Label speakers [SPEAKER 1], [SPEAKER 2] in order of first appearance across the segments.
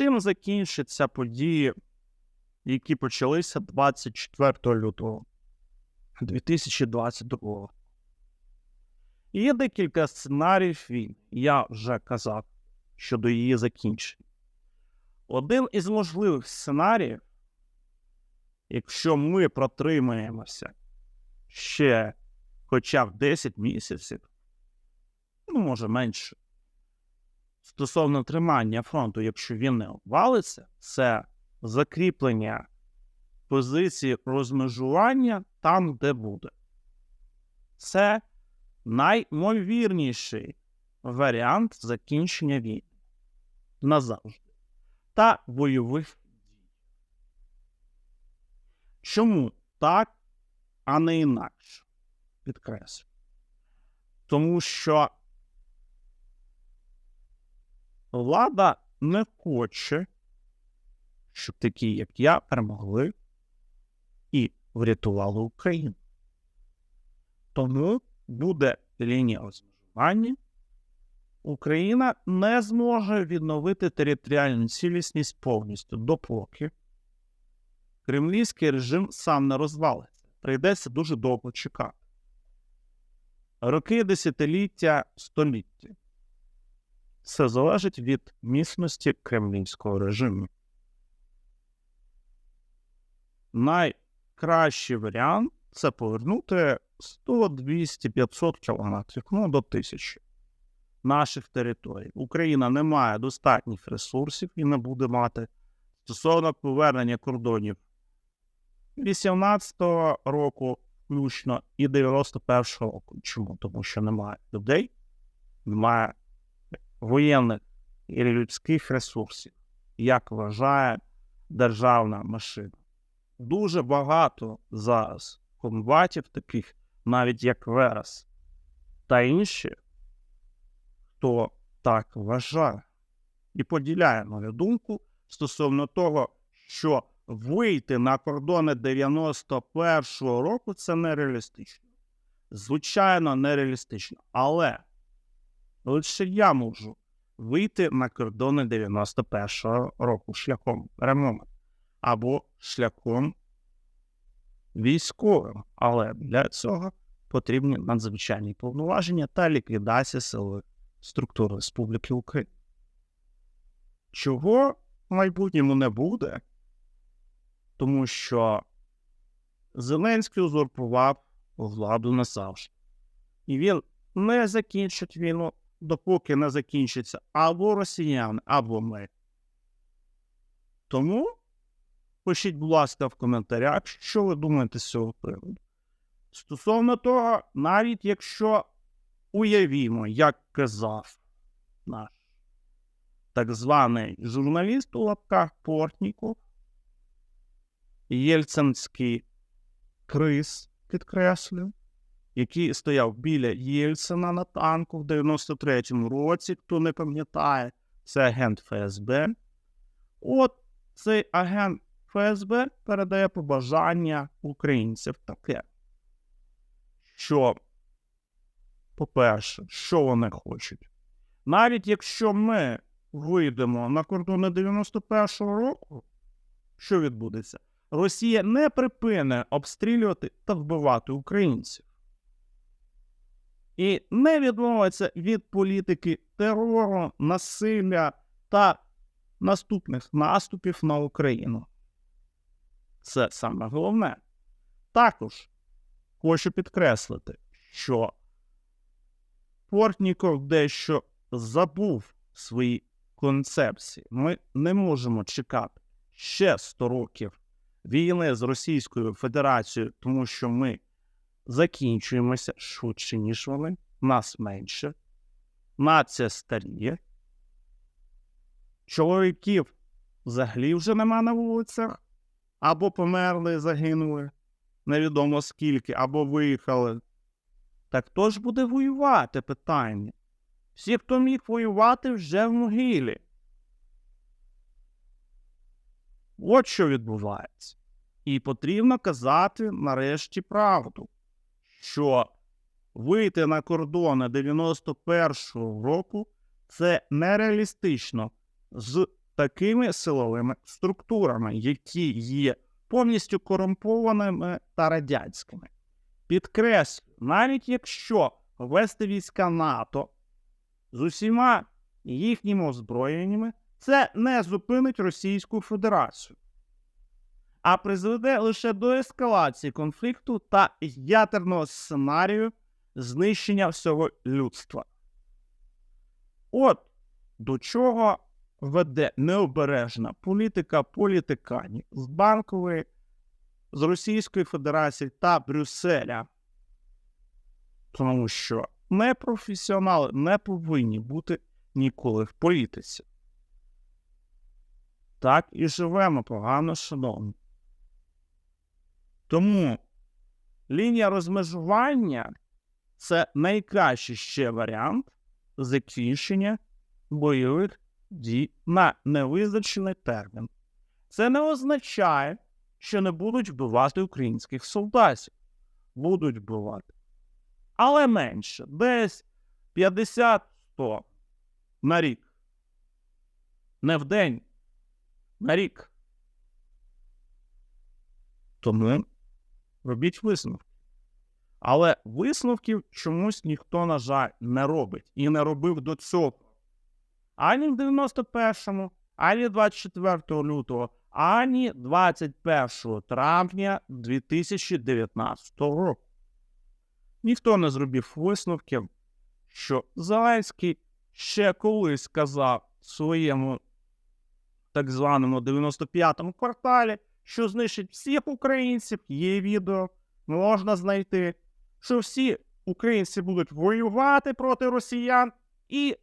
[SPEAKER 1] Чим закінчаться події, які почалися 24 лютого 2022 року? Є декілька сценаріїв війни. Я вже казав щодо її закінчення. Один із можливих сценаріїв, якщо ми протримаємося ще хоча б 10 місяців, ну, може менше, стосовно тримання фронту, якщо він не обвалиться, це закріплення позиції розмежування там, де буде. Це наймовірніший варіант закінчення війни назавжди та бойових дій. Чому так, а не інакше? Підкреслю. Тому що влада не хоче, щоб такі, як я, перемогли і врятували Україну. Тому буде лінія розмежування. Україна не зможе відновити територіальну цілісність повністю допоки кремлівський режим сам не розвалиться. Прийдеться дуже довго чекати. Роки, десятиліття, століття. Все залежить від міцності кремлівського режиму. Найкращий варіант це повернути 100, 200, 500 кілометрів, ну до тисячі наших територій. Україна не має достатніх ресурсів і не буде мати стосовно повернення кордонів 18-го року, включно і 91-го року. Чому? Тому що немає людей, немає воєнних і людських ресурсів, як вважає державна машина. Дуже багато зараз комбатів, таких навіть як Верес та інші, хто так вважає і поділяє мою думку стосовно того, що вийти на кордони 91-го року це нереалістично. Звичайно, нереалістично. Але лише я можу вийти на кордони 91-го року шляхом перемоги або шляхом військовим. Але для цього потрібні надзвичайні повноваження та ліквідація сили структур Республіки Україна. Чого в майбутньому не буде, тому що Зеленський узурпував владу назавжди. І він не закінчить війну, допоки не закінчиться або росіяни, або ми. Тому пишіть, будь ласка, в коментарях, що ви думаєте з цього приводу. Стосовно того, навіть якщо уявімо, як казав наш так званий журналіст у лапках Портніков, Єльцинський Крис, підкреслю, який стояв біля Єльцина на танку в 93-му році, хто не пам'ятає, це агент ФСБ. От цей агент ФСБ передає побажання українців таке, що, по-перше, що вони хочуть. Навіть якщо ми вийдемо на кордони 91-го року, що відбудеться? Росія не припине обстрілювати та вбивати українців. І не відмовиться від політики терору, насилля та наступних наступів на Україну. Це саме головне. Також хочу підкреслити, що Портніков дещо забув свої концепції. Ми не можемо чекати ще 100 років війни з Російською Федерацією, тому що ми закінчуємося швидше, ніж вони, нас менше, нація старіє. Чоловіків взагалі вже нема на вулицях, або померли, загинули, невідомо скільки, або виїхали. Так хто ж буде воювати питання? Всі, хто міг воювати, вже в могилі. От що відбувається. І потрібно казати нарешті правду, що вийти на кордони 91-го року це нереалістично з такими силовими структурами, які є повністю корумпованими та радянськими. Підкреслю, навіть якщо ввести війська НАТО з усіма їхніми озброєннями, це не зупинить Російську Федерацію, а призведе лише до ескалації конфлікту та ядерного сценарію знищення всього людства. От до чого веде необережна політика політиканів з банкової, з Російської Федерації та Брюсселя. Тому що непрофесіонали не повинні бути ніколи в політиці. Так і живемо погано, шановні. Тому лінія розмежування це найкращий ще варіант закінчення бойових дій на невизначений термін. Це не означає, що не будуть вбивати українських солдатів. Будуть вбивати. Але менше, десь 50-100 на рік. Не в день, на рік. Тому робіть висновки. Але висновків чомусь ніхто, на жаль, не робить і не робив до цього. Ані в 91-му, ані 24 лютого, ані 21 травня 2019 року. Ніхто не зробив висновків, що Зеленський ще колись сказав своєму так званому 95-му кварталі, що знищить всіх українців, є відео, можна знайти, що всі українці будуть воювати проти росіян і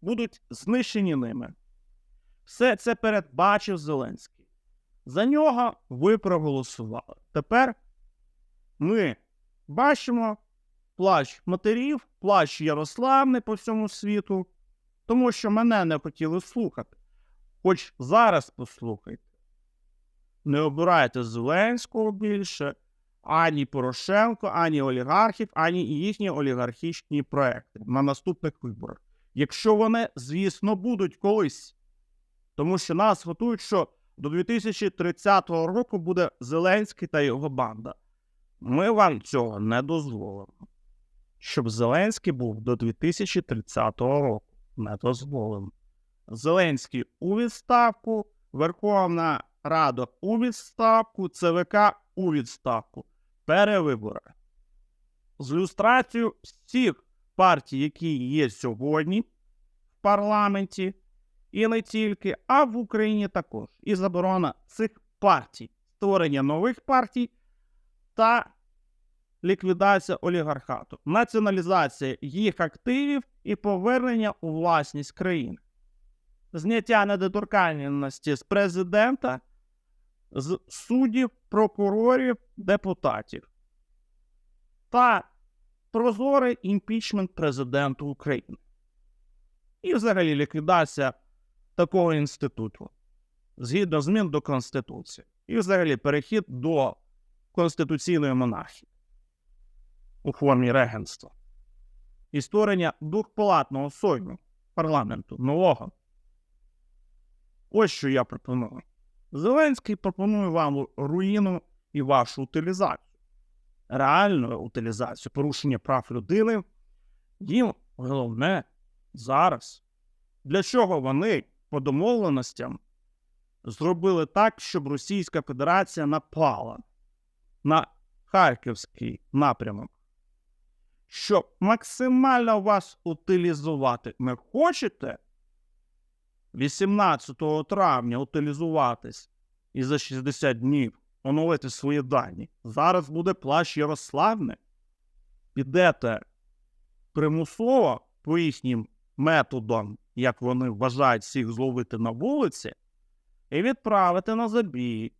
[SPEAKER 1] будуть знищені ними. Все це передбачив Зеленський. За нього ви проголосували. Тепер ми бачимо плач матерів, плач Ярославни по всьому світу, тому що мене не хотіли слухати. Хоч зараз послухайте. Не обирайте Зеленського більше, ані Порошенко, ані олігархів, ані їхні олігархічні проекти на наступних виборах. Якщо вони, звісно, будуть колись. Тому що нас готують, що до 2030 року буде Зеленський та його банда. Ми вам цього не дозволимо. Щоб Зеленський був до 2030 року. Не дозволимо. Зеленський у відставку, Верховна Рада у відставку, ЦВК у відставку. Перевибори. З люстрацією всіх партій, які є сьогодні в парламенті, і не тільки, а в Україні також. І заборона цих партій, створення нових партій та ліквідація олігархату, націоналізація їх активів і повернення у власність країни, зняття недоторканності з президента, з суддів, прокурорів, депутатів та прозорий імпічмент президенту України. І взагалі ліквідація такого інституту згідно змін до Конституції. І взагалі перехід до конституційної монархії у формі регенства. І створення двохпалатного сойму парламенту нового. Ось що я пропоную. Зеленський пропонує вам руїну і вашу утилізацію. Реальну утилізацію, порушення прав людини. Їм головне зараз. Для чого вони по домовленостям зробили так, щоб Російська Федерація напала на Харківський напрямок? Щоб максимально вас утилізувати не хочете 18 травня утилізуватись і за 60 днів оновити свої дані. Зараз буде плащ Ярославне. Підете примусово по їхнім методам, як вони вважають всіх зловити на вулиці, і відправити на забій,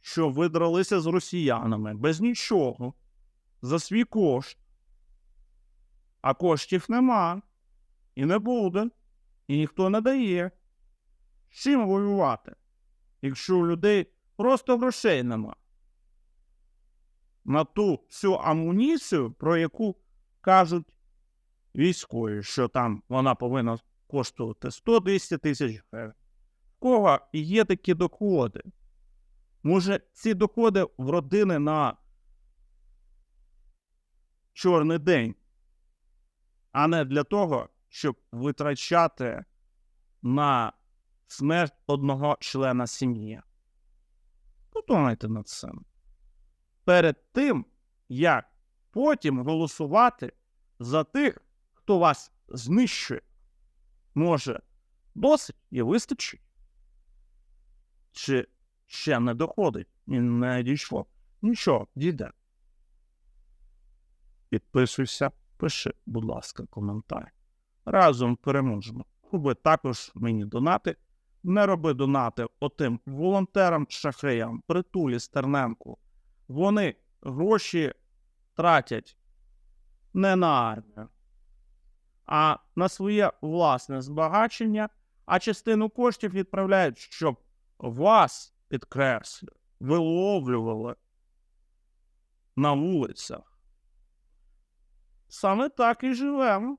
[SPEAKER 1] що ви дралися з росіянами без нічого, за свій кошт. А коштів нема, і не буде, і ніхто не дає. З чим воювати, якщо у людей просто грошей нема? На ту всю амуніцію, про яку кажуть військові, що там вона повинна коштувати 100-200 тисяч гривень. В кого є такі доходи? Може, ці доходи в родини на чорний день, а не для того, щоб витрачати на смерть одного члена сім'ї. Подумайте над цим. Перед тим, як потім голосувати за тих, хто вас знищує, може, досить і вистачить? Чи ще не доходить і не дійшло? Нічого, дійде. Підписуйся, пиши, будь ласка, коментар. Разом переможемо. Роби також мені донати. Не роби донати отим волонтерам, шахеям, притулі Стерненку. Вони гроші тратять не на армію, а на своє власне збагачення, а частину коштів відправляють, щоб вас, підкреслю, виловлювали на вулицях. Саме так і живемо.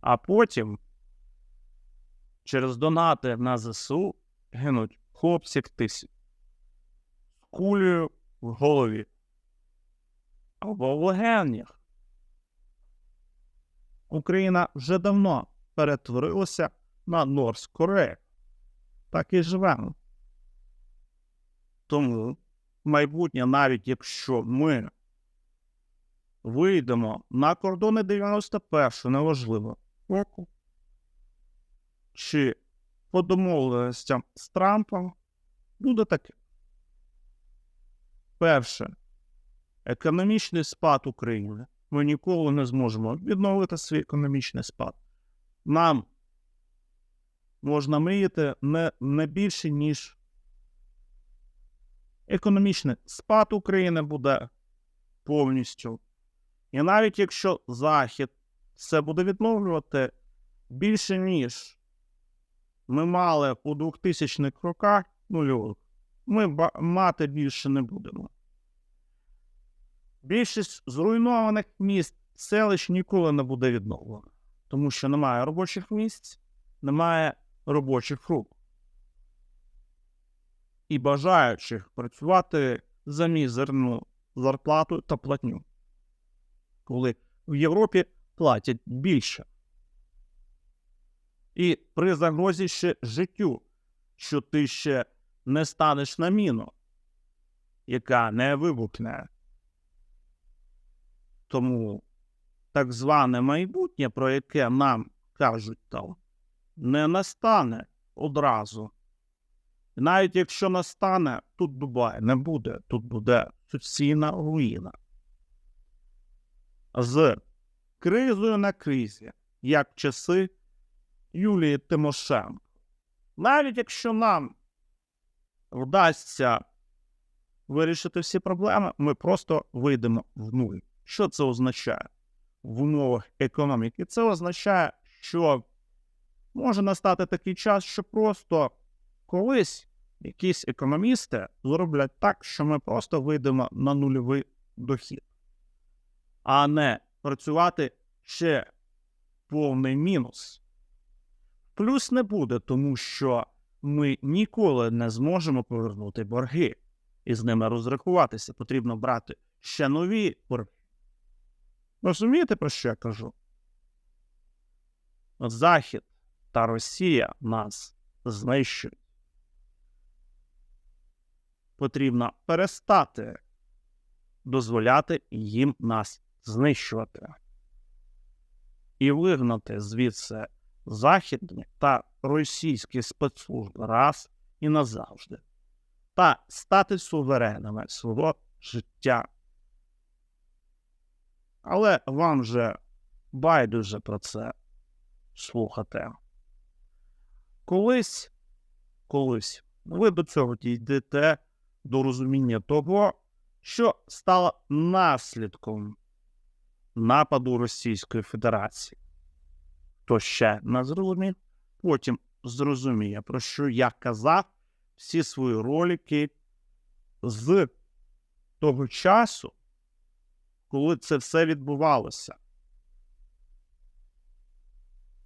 [SPEAKER 1] А потім через донати на ЗСУ гинуть хлопці ктисі з кулею в голові або в легенях. Україна вже давно перетворилася на Норс Корею. Так і живемо. Тому майбутнє, навіть якщо ми вийдемо на кордони 91-го, неважливо, року, чи по домовленостям з Трампом, буде таке. Перше, економічний спад України. Ми ніколи не зможемо відновити свій економічний спад. Нам можна мріяти не, не більше, ніж економічний спад України буде повністю. І навіть якщо Захід все буде відновлювати більше, ніж ми мали у 2000-х роках нульових, ми мати більше не будемо. Більшість зруйнованих міст, селищ ніколи не буде відновлено, тому що немає робочих місць, немає робочих рук. І бажаючих працювати за мізерну зарплату та платню, коли в Європі платять більше. І при загрозі ще життю, що ти ще не станеш на міну, яка не вибухне. Тому так зване майбутнє, про яке нам кажуть там, не настане одразу. І навіть якщо настане, тут Дубай не буде, тут буде суцільна руїна. З кризою на кризі, як часи Юлії Тимошенко. Навіть якщо нам вдасться вирішити всі проблеми, ми просто вийдемо в нуль. Що це означає в умовах економіки? Це означає, що може настати такий час, що просто колись якісь економісти зроблять так, що ми просто вийдемо на нульовий дохід, а не працювати ще повний мінус. Плюс не буде, тому що ми ніколи не зможемо повернути борги і з ними розрахуватися. Потрібно брати ще нові борги. Розумієте, про що я кажу? Захід та Росія нас знищують. Потрібно перестати дозволяти їм нас знищувати і вигнати звідси західні та російські спецслужби раз і назавжди, та стати суверенами свого життя. Але вам же байдуже про це слухати. Колись, колись ви до цього дійдете до розуміння того, що стало наслідком нападу Російської Федерації. Хто ще не зрозумів, потім зрозуміє, про що я казав всі свої ролики з того часу, коли це все відбувалося.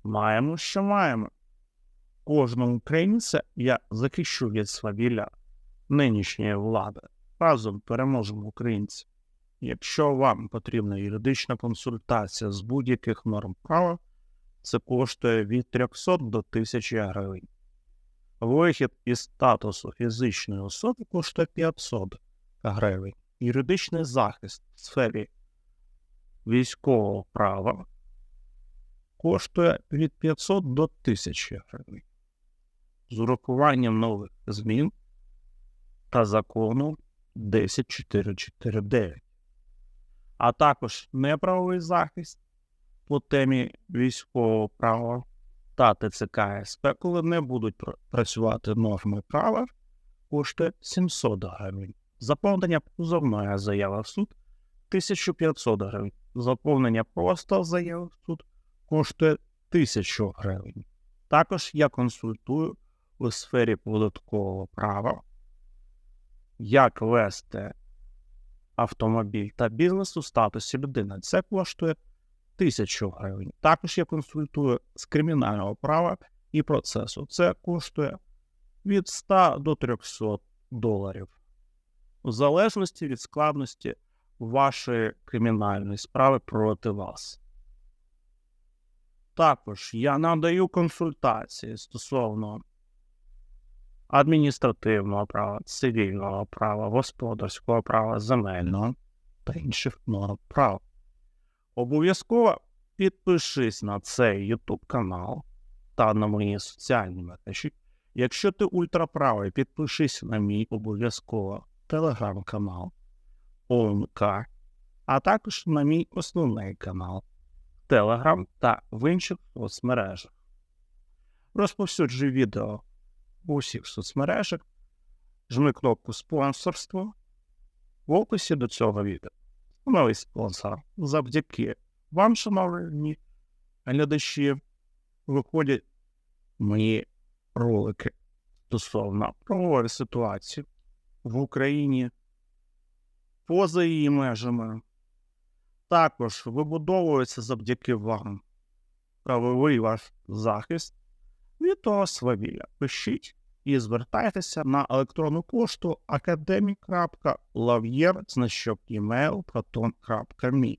[SPEAKER 1] маємо, що маємо. Кожного українця я захищу від свавілля нинішньої влади. Разом переможемо українців. Якщо вам потрібна юридична консультація з будь-яких норм права, це коштує від 300 до 1000 гривень. Вихід із статусу фізичної особи коштує 500 гривень. Юридичний захист в сфері військового права коштує від 500 до 1000 гривень. З урахуванням нових змін та закону 10449, а також неправовий захист по темі військового права та ТЦК СП, коли не будуть працювати норми права, коштує 700 гривень. Заповнення позовної заяви в суд 1500 гривень. Заповнення просто заяви в суд коштує 1000 гривень. Також я консультую у сфері податкового права, як вести автомобіль та бізнес у статусі людини. Це коштує 1000 гривень. Також я консультую з кримінального права і процесу. Це коштує від 100 до 300 доларів. У залежності від складності вашої кримінальної справи проти вас. Також я надаю консультації стосовно адміністративного права, цивільного права, господарського права, земельного та інших норм права. Обов'язково підпишись на цей YouTube канал та на мої соціальні мережі. Якщо ти ультраправий, підпишись на мій обов'язково телеграм-канал ОМК, а також на мій основний канал Телеграм та в інших соцмережах. Розповсюджуй відео у всіх соцмережах, жми кнопку спонсорство в описі до цього відео. Новий спонсор. Завдяки вам, шановні глядачі, виходять мої ролики стосовно правової ситуації в Україні поза її межами. Також вибудовується завдяки вам правовий ваш захист від того. Пишіть і звертайтеся на електронну пошту academic.lavyer.email.proton.me